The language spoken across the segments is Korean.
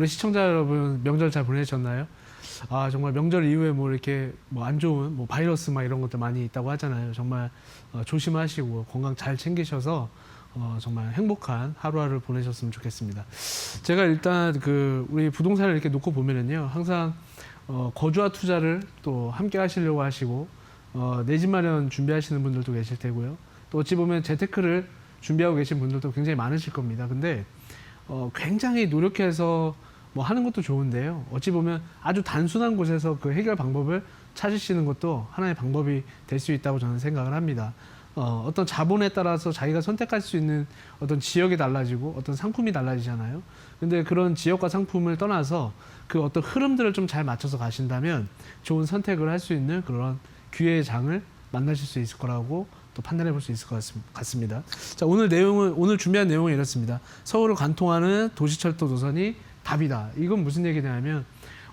우리 시청자 여러분 명절 잘 보내셨나요? 아 정말 명절 이후에 뭐 이렇게 뭐 안 좋은 뭐 바이러스 막 이런 것들 많이 있다고 하잖아요. 정말 어, 조심하시고 건강 잘 챙기셔서 어, 정말 행복한 하루하루 보내셨으면 좋겠습니다. 제가 일단 그 우리 부동산을 이렇게 놓고 보면은요 항상 어, 거주와 투자를 또 함께 하시려고 하시고 어, 내 집 마련 준비하시는 분들도 계실 테고요. 또 어찌 보면 재테크를 준비하고 계신 분들도 굉장히 많으실 겁니다. 근데 어, 굉장히 노력해서 뭐 하는 것도 좋은데요. 어찌 보면 아주 단순한 곳에서 그 해결 방법을 찾으시는 것도 하나의 방법이 될 수 있다고 저는 생각을 합니다. 어, 어떤 자본에 따라서 자기가 선택할 수 있는 어떤 지역이 달라지고 어떤 상품이 달라지잖아요. 근데 그런 지역과 상품을 떠나서 그 어떤 흐름들을 좀 잘 맞춰서 가신다면 좋은 선택을 할 수 있는 그런 기회의 장을 만나실 수 있을 거라고 또 판단해 볼 수 있을 것 같습- 같습니다. 자, 오늘 내용은 오늘 준비한 내용은 이렇습니다. 서울을 관통하는 도시철도 노선이 답이다. 이건 무슨 얘기냐면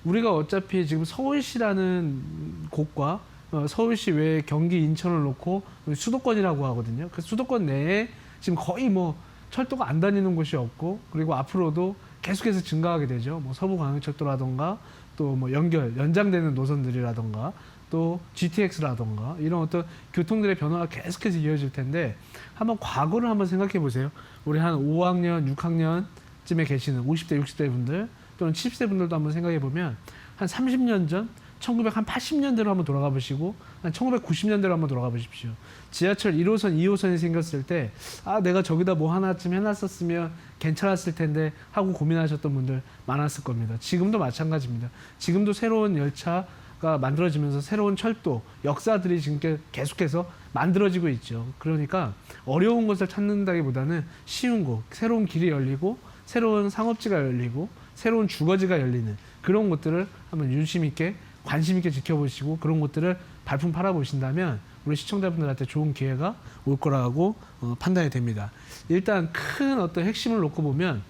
우리가 어차피 지금 서울시라는 곳과 어, 서울시 외에 경기 인천을 놓고 수도권이라고 하거든요. 그 수도권 내에 지금 거의 뭐 철도가 안 다니는 곳이 없고 그리고 앞으로도 계속해서 증가하게 되죠. 뭐 서부광역철도라던가 또 뭐 연결 연장되는 노선들이라던가 또 GTX라던가 이런 어떤 교통들의 변화가 계속해서 이어질 텐데 한번 과거를 한번 생각해 보세요. 우리 한 5학년, 6학년 쯤에 계시는 50대, 60대 분들 또는 70대 분들도 한번 생각해 보면 한 30년 전 1980년대로 한번 돌아가 보시고 한 1990년대로 한번 돌아가 보십시오. 지하철 1호선, 2호선이 생겼을 때 아, 내가 저기다 뭐 하나쯤 해놨었으면 괜찮았을 텐데 하고 고민하셨던 분들 많았을 겁니다. 지금도 마찬가지입니다. 지금도 새로운 열차가 만들어지면서 새로운 철도, 역사들이 지금 계- 계속해서 만들어지고 있죠. 그러니까 어려운 것을 찾는다기보다는 쉬운 곳, 새로운 길이 열리고 새로운 상업지가 열리고 새로운 주거지가 열리는 그런 것들을 한번 유심 있게 관심 있게 지켜보시고 그런 것들을 발품 팔아보신다면 우리 시청자분들한테 좋은 기회가 올 거라고 어, 판단이 됩니다. 일단 큰 어떤 핵심을 놓고 보면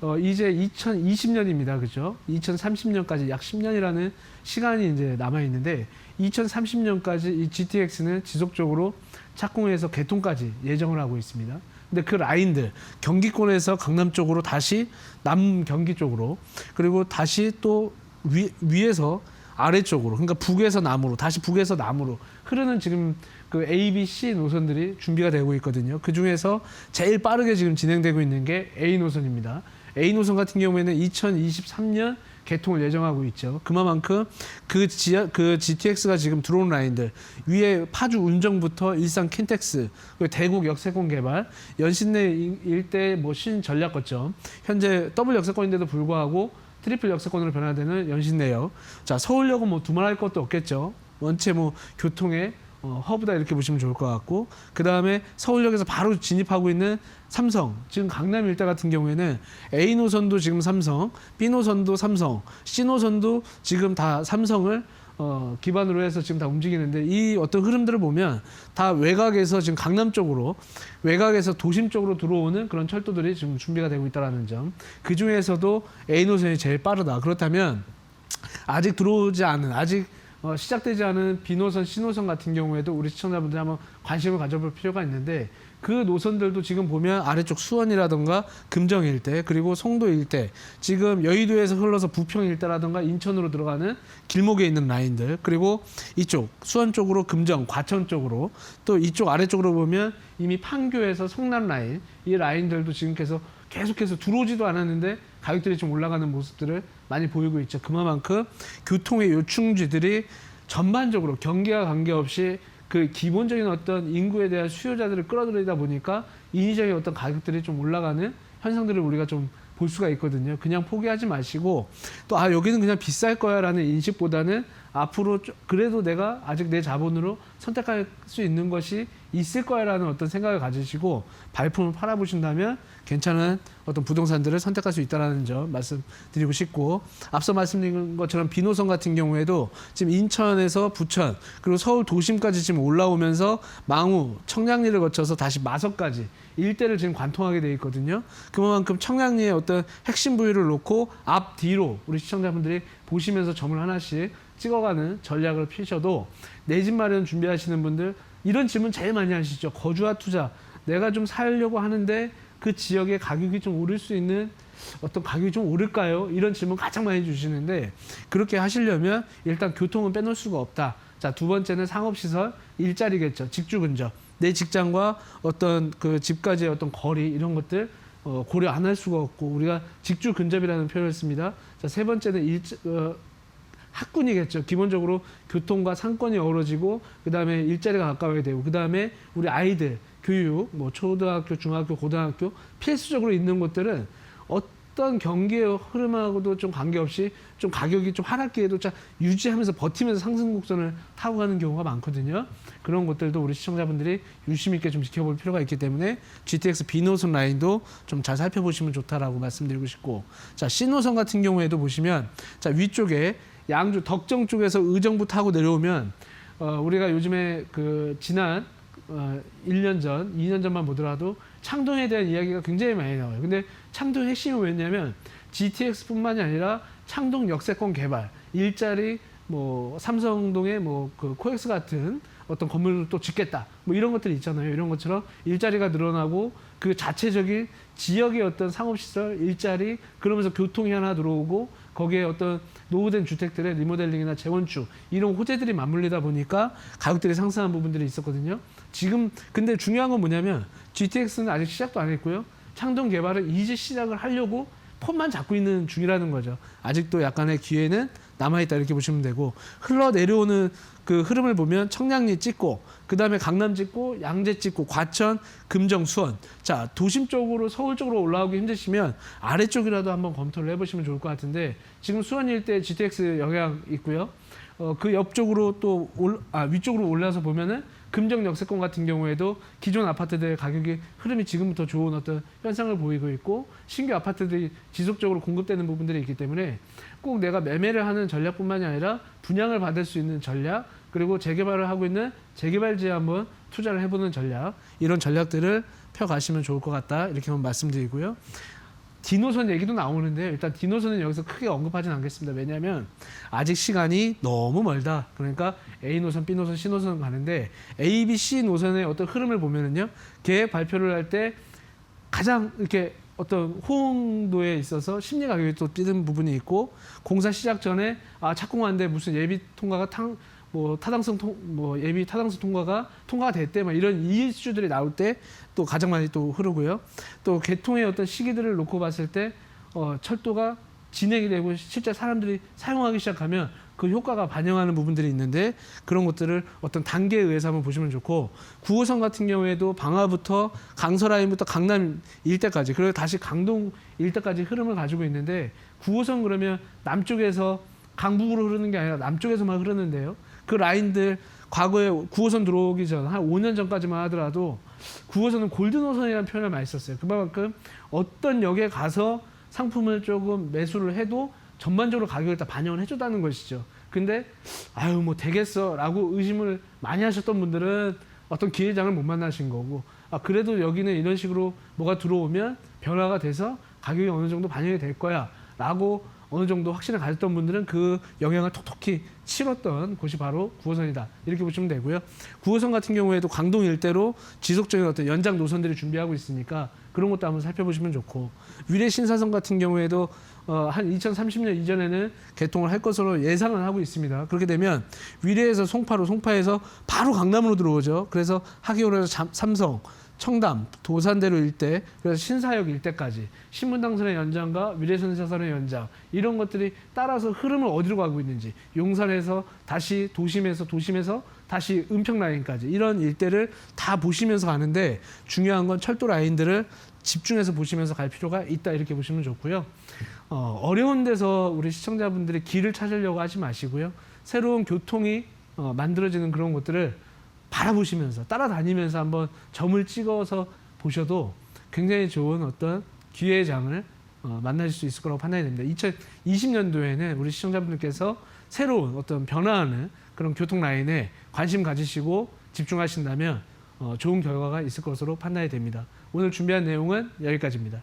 어, 이제 2020년입니다. 그죠? 2030년까지 약 10년이라는 시간이 이제 남아 있는데 2030년까지 이 GTX는 지속적으로 착공해서 개통까지 예정을 하고 있습니다. 근데 그 라인들 경기권에서 강남 쪽으로 다시 남 경기 쪽으로 그리고 다시 또 위, 위에서 아래쪽으로 그러니까 북에서 남으로 다시 북에서 남으로 흐르는 지금 그 A, B, C 노선들이 준비가 되고 있거든요. 그 중에서 제일 빠르게 지금 진행되고 있는 게 A 노선입니다. A 노선 같은 경우에는 2023년 개통을 예정하고 있죠. 그만큼 그 지하 그 GTX가 지금 들어온 라인들 위에 파주 운정부터 일산 킨텍스 그리고 대국 역세권 개발 연신내 일- 일대 뭐 신전략 거점 현재 더블 역세권인데도 불구하고 트리플 역세권으로 변화되는 연신내역 자 서울역은 뭐 두말할 것도 없겠죠. 원체 뭐 교통의 어, 허브다 이렇게 보시면 좋을 것 같고 그 다음에 서울역에서 바로 진입하고 있는 삼성 지금 강남 일대 같은 경우에는 A 노선도 지금 삼성, B 노선도 삼성, C 노선도 지금 다 삼성을 어, 기반으로 해서 지금 다 움직이는데 이 어떤 흐름들을 보면 다 외곽에서 지금 강남 쪽으로 외곽에서 도심 쪽으로 들어오는 그런 철도들이 지금 준비가 되고 있다는 점. 그 중에서도 A 노선이 제일 빠르다. 그렇다면 아직 들어오지 않은 아직 어, 시작되지 않은 B노선, C노선 같은 경우에도 우리 시청자분들이 한번 관심을 가져볼 필요가 있는데 그 노선들도 지금 보면 아래쪽 수원이라던가 금정 일대 그리고 송도 일대 지금 여의도에서 흘러서 부평 일대라던가 인천으로 들어가는 길목에 있는 라인들 그리고 이쪽 수원 쪽으로 금정 과천 쪽으로 또 이쪽 아래쪽으로 보면 이미 판교에서 성남 라인 이 라인들도 지금 계속 계속해서 들어오지도 않았는데 가격들이 좀 올라가는 모습들을 많이 보이고 있죠. 그만큼 교통의 요충지들이 전반적으로 경기와 관계없이 그 기본적인 어떤 인구에 대한 수요자들을 끌어들이다 보니까 인위적인 어떤 가격들이 좀 올라가는 현상들을 우리가 좀 볼 수가 있거든요. 그냥 포기하지 마시고 또 아 여기는 그냥 비쌀 거야라는 인식보다는 앞으로 좀- 그래도 내가 아직 내 자본으로 선택할 수 있는 것이 있을 거야라는 어떤 생각을 가지시고 발품을 팔아보신다면 괜찮은 어떤 부동산들을 선택할 수 있다는 점 말씀드리고 싶고 앞서 말씀드린 것처럼 비노선 같은 경우에도 지금 인천에서 부천 그리고 서울 도심까지 지금 올라오면서 망우 청량리를 거쳐서 다시 마석까지 일대를 지금 관통하게 돼 있거든요. 그만큼 청량리의 어떤 핵심 부위를 놓고 앞 뒤로 우리 시청자분들이 보시면서 점을 하나씩 찍어가는 전략을 피셔도 내 집 마련 준비하시는 분들 이런 질문 제일 많이 하시죠. 거주와 투자. 내가 좀 살려고 하는데 그 지역의 가격이 좀 오를 수 있는 어떤 가격이 좀 오를까요? 이런 질문 가장 많이 주시는데 그렇게 하시려면 일단 교통은 빼놓을 수가 없다. 자, 두 번째는 상업시설, 일자리겠죠. 직주 근접. 내 직장과 어떤 그 집까지의 어떤 거리 이런 것들 어, 고려 안 할 수가 없고 우리가 직주 근접이라는 표현을 씁니다. 자, 세 번째는 일, 어, 학군이겠죠. 기본적으로 교통과 상권이 어우러지고 그다음에 일자리가 가까워야 되고 그다음에 우리 아이들 교육 뭐 초등학교, 중학교, 고등학교 필수적으로 있는 곳들은 어떤 경기의 흐름하고도 좀 관계없이 좀 가격이 좀 하락기에도 자 유지하면서 버티면서 상승 곡선을 타고 가는 경우가 많거든요. 그런 것들도 우리 시청자분들이 유심 있게 좀 지켜볼 필요가 있기 때문에 GTX B 노선 라인도 좀 잘 살펴보시면 좋다라고 말씀드리고 싶고 자 노선 같은 경우에도 보시면 자 위쪽에 양주 덕정 쪽에서 의정부 타고 내려오면 어, 우리가 요즘에 그 지난 어, 1년 전, 2년 전만 보더라도 창동에 대한 이야기가 굉장히 많이 나와요. 근데 창동 핵심이 뭐였냐면 GTX뿐만이 아니라 창동 역세권 개발, 일자리 뭐 삼성동에 뭐그 코엑스 같은 어떤 건물을 또 짓겠다. 뭐 이런 것들이 있잖아요. 이런 것처럼 일자리가 늘어나고 그 자체적인 지역의 어떤 상업시설, 일자리, 그러면서 교통이 하나 들어오고 거기에 어떤 노후된 주택들의 리모델링이나 재건축 이런 호재들이 맞물리다 보니까 가격들이 상승한 부분들이 있었거든요. 지금 근데 중요한 건 뭐냐면 GTX는 아직 시작도 안 했고요. 창동 개발은 이제 시작을 하려고 폰만 잡고 있는 중이라는 거죠. 아직도 약간의 기회는 남아있다 이렇게 보시면 되고 흘러 내려오는 그 흐름을 보면 청량리 찍고 그 다음에 강남 찍고 양재 찍고 과천 금정 수원 자 도심 쪽으로 서울 쪽으로 올라오기 힘드시면 아래쪽이라도 한번 검토를 해보시면 좋을 것 같은데 지금 수원 일대 GTX 영향 있고요. 어, 그 옆쪽으로 또 올, 아, 위쪽으로 올라서 보면은 금정 역세권 같은 경우에도 기존 아파트들의 가격이 흐름이 지금부터 좋은 어떤 현상을 보이고 있고 신규 아파트들이 지속적으로 공급되는 부분들이 있기 때문에 꼭 내가 매매를 하는 전략뿐만이 아니라 분양을 받을 수 있는 전략 그리고 재개발을 하고 있는 재개발지에 한번 투자를 해보는 전략 이런 전략들을 펴 가시면 좋을 것 같다 이렇게 한번 말씀드리고요. 디노선 얘기도 나오는데 일단 디노선은 여기서 크게 언급하진 않겠습니다. 왜냐하면 아직 시간이 너무 멀다. 그러니까 A 노선, B 노선, C 노선 가는데 A, B, C 노선의 어떤 흐름을 보면은요. 계획 발표를 할 때 가장 이렇게 어떤 호응도에 있어서 심리 가격이 또 뛰는 부분이 있고 공사 시작 전에 아 착공한데 무슨 예비 통과가 탕 뭐 타당성 통, 뭐 예비 타당성 통과가 통과가 됐대 막 이런 이슈들이 나올 때 또 가장 많이 또 흐르고요. 또 개통의 어떤 시기들을 놓고 봤을 때 어, 철도가 진행이 되고 실제 사람들이 사용하기 시작하면 그 효과가 반영하는 부분들이 있는데 그런 것들을 어떤 단계에 의해서 한번 보시면 좋고 9호선 같은 경우에도 방화부터 강서라인부터 강남 일대까지 그리고 다시 강동 일대까지 흐름을 가지고 있는데 9호선 그러면 남쪽에서 강북으로 흐르는 게 아니라 남쪽에서만 흐르는데요. 그 라인들 과거에 9호선 들어오기 전 한 5년 전까지만 하더라도 9호선은 골든호선이라는 표현을 많이 썼어요. 그만큼 어떤 역에 가서 상품을 조금 매수를 해도 전반적으로 가격을 다 반영을 해줬다는 것이죠. 근데 아유 뭐 되겠어라고 의심을 많이 하셨던 분들은 어떤 기회장을 못 만나신 거고 아 그래도 여기는 이런 식으로 뭐가 들어오면 변화가 돼서 가격이 어느 정도 반영이 될 거야라고 어느 정도 확신을 가졌던 분들은 그 영향을 톡톡히 치렀던 곳이 바로 9호선이다. 이렇게 보시면 되고요. 9호선 같은 경우에도 광동 일대로 지속적인 어떤 연장 노선들을 준비하고 있으니까 그런 것도 한번 살펴보시면 좋고 위례 신사선 같은 경우에도 어, 한 2030년 이전에는 개통을 할 것으로 예상을 하고 있습니다. 그렇게 되면 위례에서 송파로 송파에서 바로 강남으로 들어오죠. 그래서 하기오에서 잠- 삼성 청담, 도산대로 일대, 그래서 신사역 일대까지 신문당선의 연장과 위례선사선의 연장 이런 것들이 따라서 흐름을 어디로 가고 있는지 용산에서 다시 도심에서 도심에서 다시 은평 라인까지 이런 일대를 다 보시면서 가는데 중요한 건 철도 라인들을 집중해서 보시면서 갈 필요가 있다 이렇게 보시면 좋고요. 어, 어려운 데서 우리 시청자분들이 길을 찾으려고 하지 마시고요. 새로운 교통이 어, 만들어지는 그런 것들을 바라보시면서 따라다니면서 한번 점을 찍어서 보셔도 굉장히 좋은 어떤 기회의 장을 어, 만나실 수 있을 거라고 판단이 됩니다. 2020년도에는 우리 시청자분들께서 새로운 어떤 변화하는 그런 교통 라인에 관심 가지시고 집중하신다면 어, 좋은 결과가 있을 것으로 판단이 됩니다. 오늘 준비한 내용은 여기까지입니다.